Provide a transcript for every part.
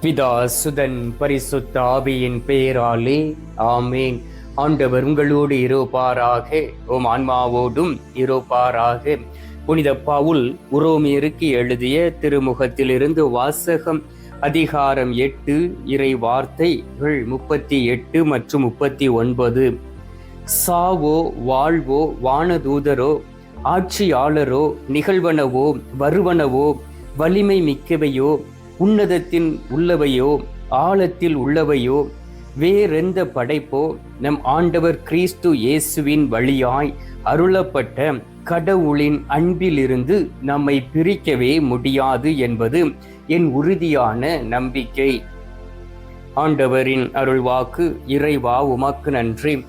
பிதா சுதன் பரிசுத்த ஆவியின் பெயராலே ஆமேன். ஆண்டவர் உங்களோடு இருப்பாராக ஓம் ஆன்மாவோடும் இருப்பாராக. புனித பவுல் உரோமியருக்கு எழுதிய திருமுகத்திலிருந்து வாசகம் அதிகாரம் எட்டு இறை வார்த்தைகள் முப்பத்தி எட்டு மற்றும் முப்பத்தி ஒன்பது. சாவோ வாழ்வோ வானதூதரோ ஆட்சியாளரோ நிகழ்வனவோ வருவனவோ வலிமை மிக்கவையோ உன்னதத்தின் உள்ளவையோ ஆழத்தில் உள்ளவையோ வேறெந்த படைப்போ நம் ஆண்டவர் கிறிஸ்து இயேசுவின் வழியாய் அருளப்பட்ட கடவுளின் அன்பிலிருந்து நம்மை பிரிக்கவே முடியாது என்பது என் உறுதியான நம்பிக்கை. ஆண்டவரின் அருள்வாக்கு இறைவா உமக்கு நன்றி.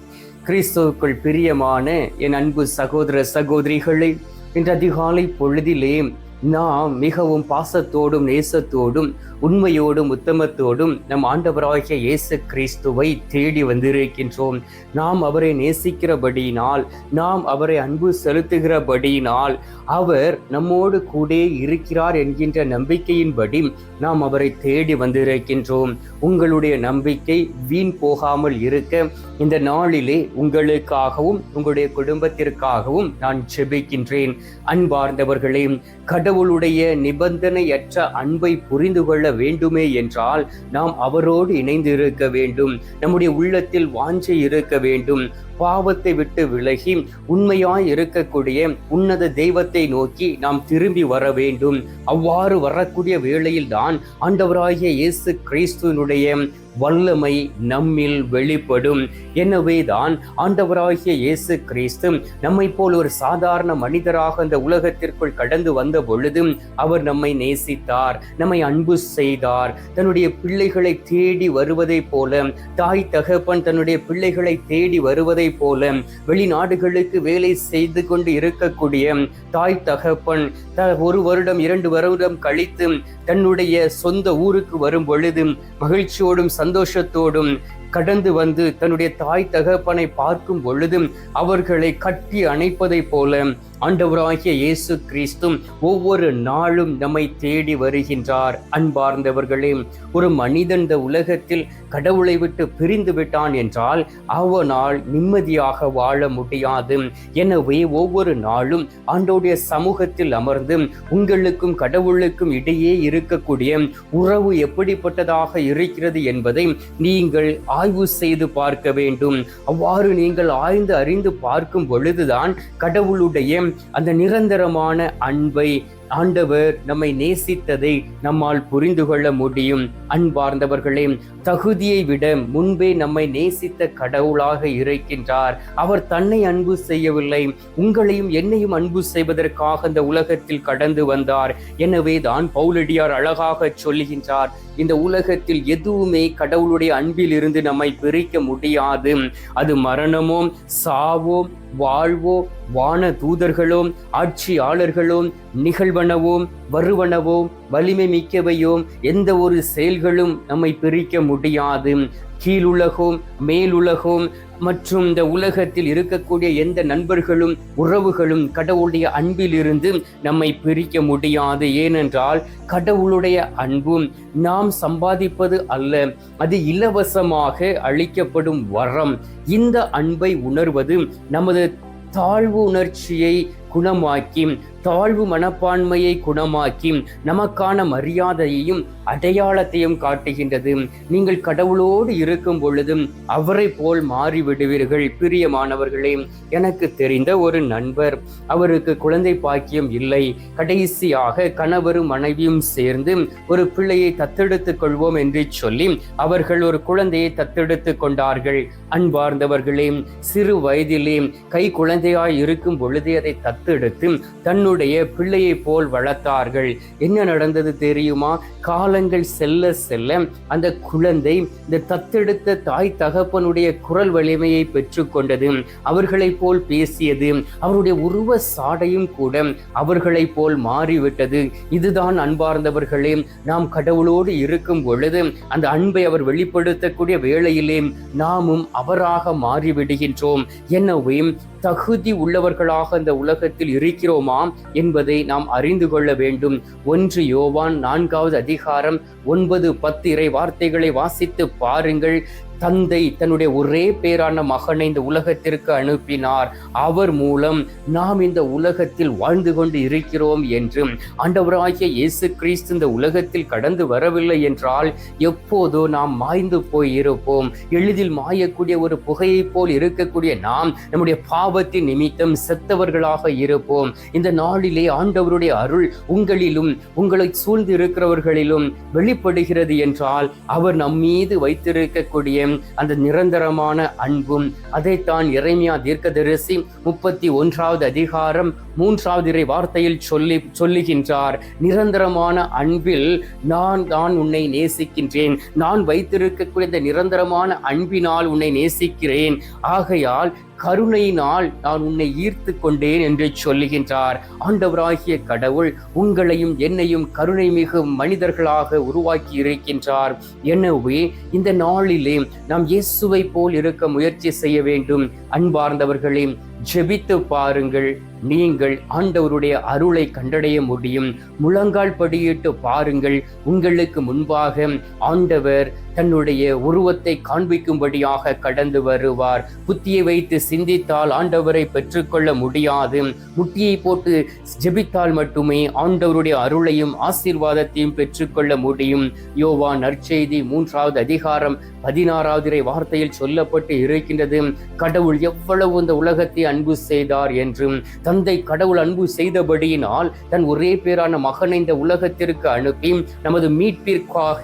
கிறிஸ்துவுக்குள் பிரியமான என் அன்பு சகோதர சகோதரிகளை இன்று அதிகாலை பொழுதிலே நாம் மிகவும் பாசத்தோடும் நேசத்தோடும் உண்மையோடும் உத்தமத்தோடும் நம் ஆண்டவராகிய இயேசு கிறிஸ்துவை தேடி வந்திருக்கின்றோம். நாம் அவரை நேசிக்கிறபடியினால் நாம் அவரை அன்பு செலுத்துகிறபடியினால் அவர் நம்மோடு கூட இருக்கிறார் என்கின்ற நம்பிக்கையின்படி நாம் அவரை தேடி வந்திருக்கின்றோம். உங்களுடைய நம்பிக்கை வீண் போகாமல் இருக்க இந்த நாளிலே உங்களுக்காகவும் உங்களுடைய குடும்பத்திற்காகவும் நான் செபிக்கின்றேன் அன்பார்ந்தவர்களே கடவுளுடைய நிபந்தனையற்ற அன்பை புரிந்து கொள்ள வேண்டுமே என்றால் நாம் அவரோடு இணைந்து இருக்க வேண்டும். நம்முடைய உள்ளத்தில் வாஞ்சை இருக்க வேண்டும். பாவத்தை விட்டு விலகி உண்மையாய் இருக்கக்கூடிய உன்னத தெய்வத்தை நோக்கி நாம் திரும்பி வர வேண்டும். அவ்வாறு வரக்கூடிய வேளையில் தான் ஆண்டவராகிய இயேசு கிறிஸ்துவனுடைய வல்லமை நம்மில் வெளிப்படும். எனவே தான் ஆண்டவராகிய இயேசு கிறிஸ்து நம்மை போல் ஒரு சாதாரண மனிதராக அந்த உலகத்திற்குள் கடந்து வந்த பொழுதும் அவர் நம்மை நேசித்தார் நம்மை அன்பு செய்தார். தன்னுடைய பிள்ளைகளை தேடி வருவதைப் போல தாய் தகப்பன் தன்னுடைய பிள்ளைகளை தேடி வருவதைப் போல வெளிநாடுகளுக்கு வேலை செய்து கொண்டு இருக்கக்கூடிய தாய் தகப்பன் த ஒரு வருடம் இரண்டு வருடம் கழித்து தன்னுடைய சொந்த ஊருக்கு வரும் பொழுது மகிழ்ச்சியோடும் சந்தோஷத்தோடும் கடந்து வந்து தன்னுடைய தாய் தகப்பனை பார்க்கும் பொழுதும் அவர்களை கட்டி அணைப்பதைப் போல ஆண்டவராகிய இயேசு கிறிஸ்தும் ஒவ்வொரு நாளும் நம்மை தேடி வருகின்றார். அன்பார்ந்தவர்களே ஒரு மனிதன் இந்த உலகத்தில் கடவுளை விட்டு பிரிந்து விட்டான் என்றால் அவனால் நிம்மதியாக வாழ முடியாது. எனவே ஒவ்வொரு நாளும் ஆண்டோடைய சமூகத்தில் அமர்ந்து உங்களுக்கும் கடவுளுக்கும் இடையே இருக்கக்கூடிய உறவு எப்படிப்பட்டதாக இருக்கிறது என்பதை நீங்கள் ஆய்வு செய்து பார்க்க வேண்டும். அவ்வாறு நீங்கள் ஆய்ந்து அறிந்து பார்க்கும் பொழுதுதான் கடவுளுடைய அந்த நிரந்தரமான அன்பை ஆண்டவர் நம்மை நேசித்ததை நம்மால் புரிந்து கொள்ள முடியும். அன்பார்ந்தவர்களே தகுதியை விட முன்பே நம்மை நேசித்த கடவுளாக இருக்கின்றார். அவர் தன்னை அன்பு செய்யவில்லை உங்களையும் என்னையும் அன்பு செய்வதற்காக இந்த உலகத்தில் கடந்து வந்தார். எனவே தான் பவுலடியார் அழகாக சொல்லுகின்றார் இந்த உலகத்தில் எதுவுமே கடவுளுடைய அன்பில் இருந்து நம்மை பிரிக்க முடியாது. அது மரணமோ சாவோ வாழ்வோ வான தூதர்களோ ஆட்சியாளர்களோ நிகழ்வனவோ வருவனவோ வலிமை மிக்கவையோ எந்த ஒரு செயல்களும் நம்மை பிரிக்க முடியாது. கீழுலகோம் மேலுலகோம் மற்றும் இந்த உலகத்தில் இருக்கக்கூடிய எந்த நண்பர்களும் உறவுகளும் கடவுளுடைய அன்பிலிருந்து நம்மை பிரிக்க முடியாது. ஏனென்றால் கடவுளுடைய அன்பும் நாம் சம்பாதிப்பது அல்ல அது இலவசமாக அளிக்கப்படும் வரம். இந்த அன்பை உணர்வது நமது தாழ்வு உணர்ச்சியை குணமாக்கி தாழ்வு மனப்பான்மையை குணமாக்கி நமக்கான மரியாதையையும் அடையாளத்தையும் காட்டுகின்றது. நீங்கள் கடவுளோடு இருக்கும் பொழுதும் அவரை போல் மாறிவிடுவீர்கள் பிரியமானவர்களே. எனக்கு தெரிந்த ஒரு நண்பர் அவருக்கு குழந்தை பாக்கியம் இல்லை. கடைசியாக கணவரும் மனைவியும் சேர்ந்து ஒரு பிள்ளையை தத்தெடுத்துக் கொள்வோம் என்று சொல்லி அவர்கள் ஒரு குழந்தையை தத்தெடுத்துக் கொண்டார்கள். அன்பார்ந்தவர்களே சிறு வயதிலே கை குழந்தையாய் இருக்கும் பொழுதே அதை தத்தெடுத்து தன்னுடைய பிள்ளையை போல் வளர்த்தார்கள். என்ன நடந்தது தெரியுமா? காலங்கள் செல்ல செல்ல அந்த குழந்தை இந்த தத்தெடுத்த தாய் தகப்பனுடைய குரல் வலிமையை பெற்றுக்கொண்டது அவர்களைப் போல் பேசியது. அவருடைய உருவ சாடையும் கூட அவர்களைப் போல் மாறிவிட்டது. இதுதான் அன்பார்ந்தவர்களே நாம் கடவுளோடு இருக்கும் பொழுது அந்த அன்பை அவர் வெளிப்படுத்தக்கூடிய வேளையிலே நாமும் அவராக மாறிவிடுகின்றோம். எனவே தகுதி உள்ளவர்களாக இந்த உலகத்தில் இருக்கிறோமா என்பதை நாம் அறிந்து கொள்ள வேண்டும். ஒன்று யோவான் நான்காவது அதிகாரம் ஒன்பது பத்து இறை வார்த்தைகளை வாசித்து பாருங்கள். தந்தை தன்னுடைய ஒரே பேரான மகனை இந்த உலகத்திற்கு அனுப்பினார். அவர் மூலம் நாம் இந்த உலகத்தில் வாழ்ந்து கொண்டு இருக்கிறோம் என்றும் ஆண்டவராகிய இயேசு கிறிஸ்து இந்த உலகத்தில் கடந்து வரவில்லை என்றால் எப்போதோ நாம் மாய்ந்து போய் இருப்போம் எளிதில் மாயக்கூடிய ஒரு புகையைப் போல் இருக்கக்கூடிய நாம் நம்முடைய பாவத்தின் நிமித்தம் செத்தவர்களாக இருப்போம். இந்த நாளிலே ஆண்டவருடைய அருள் உங்களிலும் உங்களை சூழ்ந்து இருக்கிறவர்களிலும் வெளிப்படுகிறது என்றால் அவர் நம் மீது வைத்திருக்கக்கூடிய அந்த நிரந்தரமான அன்பும் அதைத்தான் இறைமையா தீர்க்கதரிசி முப்பத்தி ஒன்றாவது அதிகாரம் மூன்றாவது இறை வார்த்தையில் சொல்லி சொல்லுகின்றார். நிரந்தரமான அன்பில் நான் தான் உன்னை நேசிக்கின்றேன். நான் வைத்திருக்கக்கூடிய இந்த நிரந்தரமான அன்பினால் உன்னை நேசிக்கிறேன். ஆகையால் கருணையினால் நான் உன்னை ஈர்த்து கொண்டேன் என்று சொல்லுகின்றார். ஆண்டவராகிய கடவுள் உங்களையும் என்னையும் கருணை மிகு மனிதர்களாக உருவாக்கி இருக்கின்றார். எனவே இந்த நாளிலே நாம் இயேசுவை போல் இருக்க முயற்சி செய்ய வேண்டும். அன்பார்ந்தவர்களே ஜெபித்து பாருங்கள். நீங்கள் ஆண்டவருடைய அருளை கண்டடைய முடியும். முழங்கால் படியிட்டு பாருங்கள். உங்களுக்கு முன்பாக ஆண்டவர் தன்னுடைய உருவத்தை காண்பிக்கும்படியாக கடந்து வருவார். புத்தியை வைத்து சிந்தித்தால் ஆண்டவரை பெற்றுக்கொள்ள முடியாது. முட்டியை போட்டு ஜெபித்தால் மட்டுமே ஆண்டவருடைய அருளையும் ஆசீர்வாதத்தையும் பெற்றுக்கொள்ள முடியும். யோவா நற்செய்தி மூன்றாவது அதிகாரம் பதினாறாவது வார்த்தையில் சொல்லப்பட்டு இருக்கின்றது. கடவுள் எவ்வளவு இந்த உலகத்தை அன்பு செய்தார் என்றும் தந்தை கடவுள் அன்பு செய்தபடியினால் தன் ஒரே பேரான மகனை இந்த உலகத்திற்கு அனுப்பி நமது மீட்பிற்காக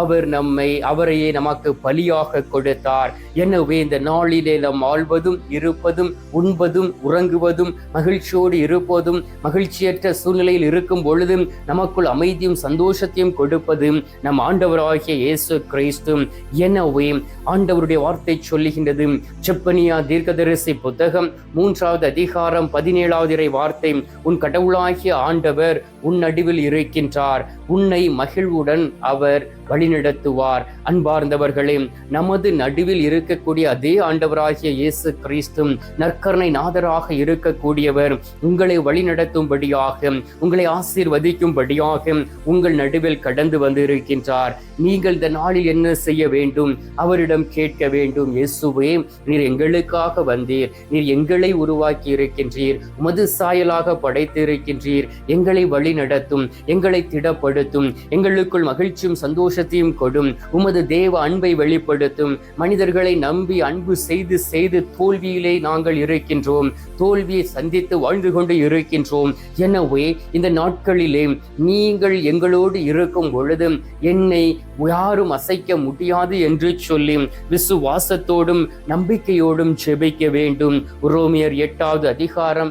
அவர் நம்மை அவரையே நமக்கு பலியாக கொடுத்தார். எனவே இந்த நாளிலே நாம் ஆள்வதும் இருப்பதும் உண்பதும் உறங்குவதும் மகிழ்ச்சியோடு இருப்பதும் மகிழ்ச்சியற்ற சூழ்நிலையில் இருக்கும் பொழுதும் நமக்குள் அமைதியும் சந்தோஷத்தையும் கொடுப்பதும் நம் ஆண்டவராகிய இயேசு கிறிஸ்து. எனவே ஆண்டவருடைய வார்த்தை சொல்லுகின்றது. செப்பனியா தீர்க்கதரிசி புத்தகம் மூன்றாவது அதிகாரம் பதினேழாவது இறை வார்த்தை உன் கடவுளாகிய ஆண்டவர் உன் நடுவில் இருக்கின்றார். உன்னை மகிழ்வுடன் அவர் வழிநடத்துவார். அன்பார்ந்தவர்களே நமது நடுவில் இருக்கக்கூடிய அதே ஆண்டவராகிய இயேசு கிறிஸ்து நற்கரணை நாதராக இருக்கக்கூடியவர் உங்களை வழிநடத்தும்படியாக உங்களை ஆசீர்வதிக்கும்படியாக உங்கள் நடுவில் கடந்து வந்திருக்கின்றார். நீங்கள் இந்த நாளில் என்ன செய்ய வேண்டும்? அவரிடம் கேட்க வேண்டும் இயேசுவே நீர் எங்களுக்காக வந்தீர். நீர் எங்களை உருவாக்கி இருக்கின்றீர் உமது சாயலாக படைத்து இருக்கின்றீர் எங்களை வழி நடத்தும் எங்களை திடப்படுத்தும் எங்களுக்குள் மகிழ்ச்சியும் சந்தோஷத்தையும் கொடும் உமது தேவ அன்பை வெளிப்படுத்தும். மனிதர்களை நம்பி அன்பு செய்து செய்து தோல்வியிலே நாங்கள் இருக்கின்றோம். தோல்வியை சந்தித்து வாழ்ந்து கொண்டு இருக்கின்றோம். எனவே இந்த நாட்களிலே நீங்கள் எங்களோடு இருக்கும் பொழுது என்னை யாரும் அசைக்க முடியாது என்று சொல்லி விசுவாசத்தோடும் நம்பிக்கையோடும் ஜெபிக்க வேண்டும். ரோமியர் எட்டாவது அதிகாரம்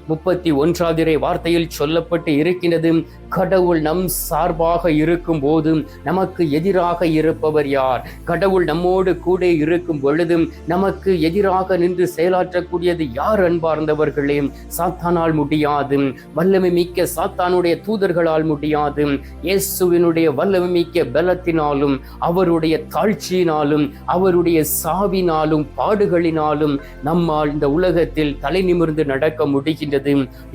முப்பத்தி ஒன்றாவது வார்த்தையில் சொல்லப்பட்டு இருக்கின்றது கடவுள் நம் சார்பாக இருக்கும் போது நமக்கு எதிராக இருப்பவர் யார்? கடவுள் நம்மோடு கூட இருக்கும் பொழுதும் நமக்கு எதிராக நின்று செயலாற்றக்கூடியது யார் அன்பார்ந்தவர்களே? சாத்தானால் முடியாது வல்லமை மிக்க சாத்தானுடைய தூதர்களால் முடியாது. இயேசுவினுடைய வல்லமை மிக்க பலத்தினாலும் அவருடைய தாழ்ச்சியினாலும் அவருடைய சாவினாலும் பாடுகளினாலும் நம்மால் இந்த உலகத்தில் தலை நிமிர்ந்து நடக்க முடிகின்றது.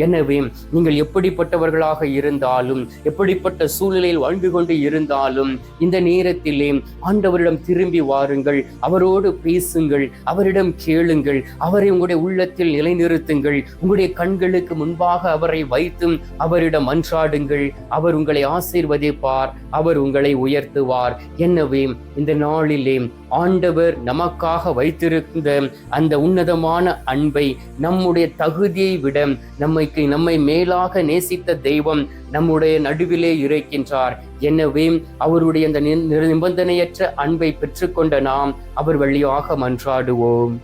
எனவே நீங்கள் எப்படிப்பட்டவர்களாக இருந்தாலும் எப்படிப்பட்ட சூழ்நிலையில் வாழ்ந்து கொண்டு இருந்தாலும் இந்த நேரத்திலே ஆண்டவரிடம் திரும்பி வாருங்கள். அவரோடு பேசுங்கள் அவரிடம் கேளுங்கள் அவரை உங்களுடைய உள்ளத்தில் நிலைநிறுத்துங்கள். உங்களுடைய கண்களுக்கு முன்பாக அவரை வைத்தும் அவரிடம் அன்றாடுங்கள் அவர் உங்களை ஆசீர்வதிப்பார் அவர் உங்களை உயர்த்துவார். எனவே இந்த நாளிலே ஆண்டவர் நமக்காக வைத்திருந்த அந்த உன்னதமான அன்பை நம்முடைய தகுதியை விட நம்மைக்கு நம்மை மேலாக நேசித்த தெய்வம் நம்முடைய நடுவிலே இருக்கின்றார். எனவே அவருடைய அந்த நி- நிபந்தனையற்ற அன்பை பெற்றுக்கொண்ட நாம் அவர் வழியாக மன்றாடுவோம்.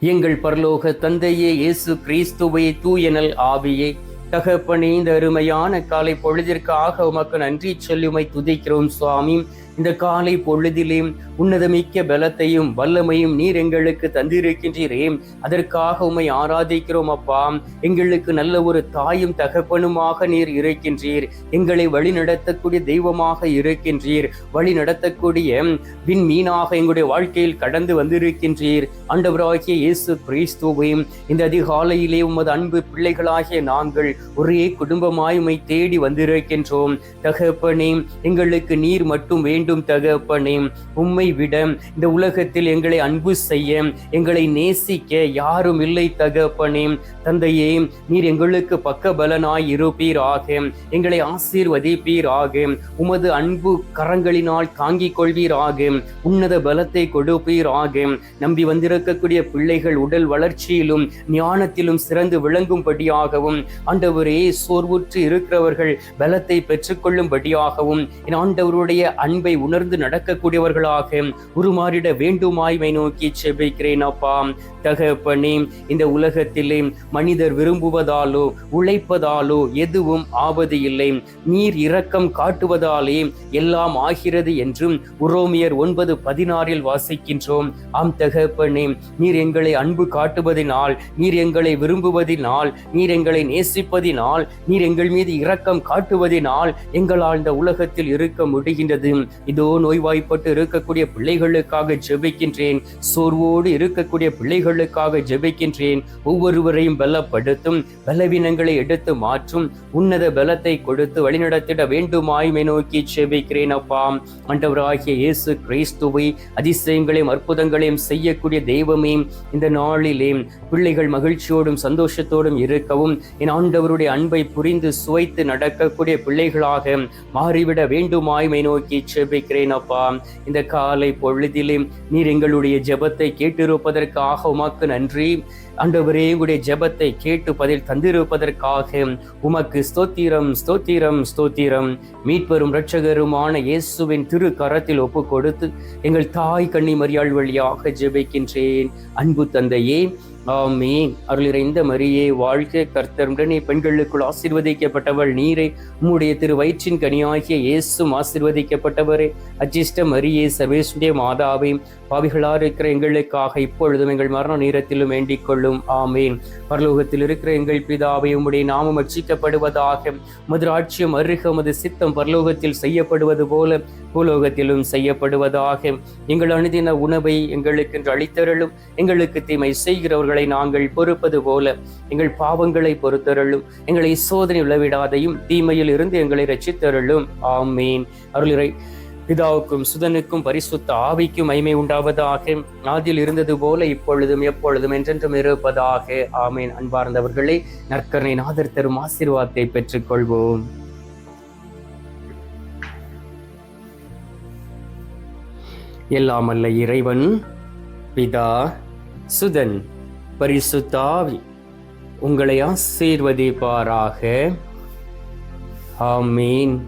எங்கள் பரலோக தந்தையே இயேசு கிறிஸ்துவை தூயனல் ஆவியே தகப்பனே இந்த அருமையான காலை பொழுதிற்காக உமக்கு நன்றி சொல்லி உமை துதிக்கிறோம் சுவாமி. இந்த காலை பொழுதிலே உன்னதமிக்க பலத்தையும் வல்லமையும் நீர் எங்களுக்கு தந்திருக்கின்றீரே. அதற்காக உம்மை ஆராதிக்கிறோம் அப்பா. எங்களுக்கு நல்ல ஒரு தாயும் தகப்பனுமாக நீர் இருக்கின்றீர். எங்களை வழி நடத்தக்கூடிய தெய்வமாக இருக்கின்றீர். வழி நடத்தக்கூடிய விண் மீனாக எங்களுடைய வாழ்க்கையில் கடந்து வந்திருக்கின்றீர். ஆண்டவராகிய இயேசு கிறிஸ்துவையும் இந்த அதிகாலையிலே உமது அன்பு பிள்ளைகளாகிய நாங்கள் ஒரே குடும்பமாய் உமை தேடி வந்திருக்கின்றோம். தகப்பனே எங்களுக்கு நீர் மட்டும் வேண்டும். வேண்டும் தகப்பனே. உம்மை விட இந்த உலகத்தில் எங்களை அன்பு செய்ய எங்களை நேசிக்க யாரும் இல்லை தகப்பனே. தந்தையே நீர் எங்களுக்கு பக்க பலனாய் இருப்பீராக. எங்களை ஆசீர்வதிப்பீராக. உமது அன்பு கரங்களினால் தாங்கிக் கொள்வீராக. உன்னத பலத்தை கொடுப்பீராக. நம்பி வந்திருக்கக்கூடிய பிள்ளைகள் உடல் வளர்ச்சியிலும் ஞானத்திலும் சிறந்து விளங்கும்படியாகவும் ஆண்டவரே சோர்வுற்று இருக்கிறவர்கள் பலத்தை பெற்றுக்கொள்ளும்படியாகவும் என் ஆண்டவருடைய அன்பை உணர்ந்து நடக்கக்கூடியவர்களாக உருமாறிட வேண்டுமாய்மை நோக்கி செபிக்கிறேன் அப்பா. தகப்பனே இந்த உலகத்திலே மனிதர் விரும்புவதாலோ உழைப்பதாலோ எதுவும் ஆவது இல்லை. நீர் இரக்கம் காட்டுவதாலே எல்லாம் ஆகிறது என்றும் உரோமியர் ஒன்பது பதினாறில் வாசிக்கின்றோம். ஆம் தகப்பனே நீர் எங்களை அன்பு காட்டுவதினால் நீர் எங்களை விரும்புவதினால் நீர் எங்களை நேசிப்பதினால் நீர் எங்கள் மீது இரக்கம் காட்டுவதினால் எங்களால் இந்த உலகத்தில் இருக்க முடிகின்றது. இதோ நோய்வாய்ப்பட்டு இருக்கக்கூடிய பிள்ளைகளுக்காக ஜெபிக்கின்றேன். சோர்வோடு இருக்கக்கூடிய பிள்ளைகளுக்காக ஜெபிக்கின்றேன். ஒவ்வொருவரையும் பலப்படுத்தும் பலவீனங்களை எடுத்து மாற்றும் உன்னத பலத்தை கொடுத்து வழிநடத்திட வேண்டுமாய்மை நோக்கி ஜெபிக்கிறேன் அப்பா. ஆண்டவராகிய இயேசு கிறிஸ்துவை அதிசயங்களையும் அற்புதங்களையும் செய்யக்கூடிய தெய்வமே இந்த நாளிலே பிள்ளைகள் மகிழ்ச்சியோடும் சந்தோஷத்தோடும் இருக்கவும் என் ஆண்டவருடைய அன்பை புரிந்து சுவைத்து நடக்கக்கூடிய பிள்ளைகளாக மாறிவிட வேண்டுமாய்மை நோக்கி செபிக்கிறேன் அப்பா இந்த காலை பொழுதிலே நீர் எங்களுடைய ஜெபத்தை கேட்டிருப்பதற்காக உமாக்கு நன்றி. ஆண்டவரே உங்களுடைய ஜெபத்தை கேட்டு பதில் தந்திருப்பதற்காக உமக்கு ஸ்தோத்திரம் ஸ்தோத்திரம் ஸ்தோத்திரம். மீட்பெரும் இரட்சகருமான இயேசுவின் திரு கரத்தில் ஒப்பு கொடுத்து எங்கள் தாய் கண்ணி மரியாள் வழியாக ஜெபிக்கின்றேன். அன்பு தந்தையே அருளிறைந்த மரியே வாழ்க கர்த்தருடனே பெண்களுக்குள் ஆசிர்வதிக்கப்பட்டவள் நீரை. உம்முடைய திரு வயிற்றின் கனியாகிய இயேசும் ஆசிர்வதிக்கப்பட்டவரே. அஜிஷ்ட மரியே சர்வேசுடைய மாதாவை. பாவிகளாக இருக்கிற எங்களுக்காக இப்பொழுதும் எங்கள் மரண நேரத்திலும் வேண்டிக் கொள்ளும். ஆமீன். பரலோகத்தில் இருக்கிற எங்கள் பிதாவை உம்முடைய நாமம் அச்சிக்கப்படுவதாக மதுராட்சியம் அருக மது சித்தம் பரலோகத்தில் செய்யப்படுவது போல பூலோகத்திலும் செய்யப்படுவதாக. எங்கள் அணுதின உணவை எங்களுக்கு என்று அளித்தருளும். எங்களுக்கு தீமை செய்கிறவர்களை நாங்கள் பொறுப்பது போல எங்கள் பாவங்களை பொறுத்தருளும். எங்களை சோதனை விளைவிடாதையும் தீமையில் இருந்து எங்களை ரச்சித்தருளும் ஆமீன். அருளிரை பிதாவுக்கும் சுதனுக்கும் பரிசுத்த ஆவிக்கும் மைமை உண்டாவதாக. ஆதில் இருந்தது போல இப்பொழுதும் எப்பொழுதும் என்றென்றும் இருப்பதாக. ஆமீன். அன்பார்ந்தவர்களே நற்கரணை நாதர் தரும் ஆசீர்வாதத்தை பெற்றுக்கொள்வோம். எல்லாமல்ல இறைவன் பிதா சுதன் பரிசுத்தாவி உங்களை ஆசீர்வதிப்பாராக. ஆமீன்.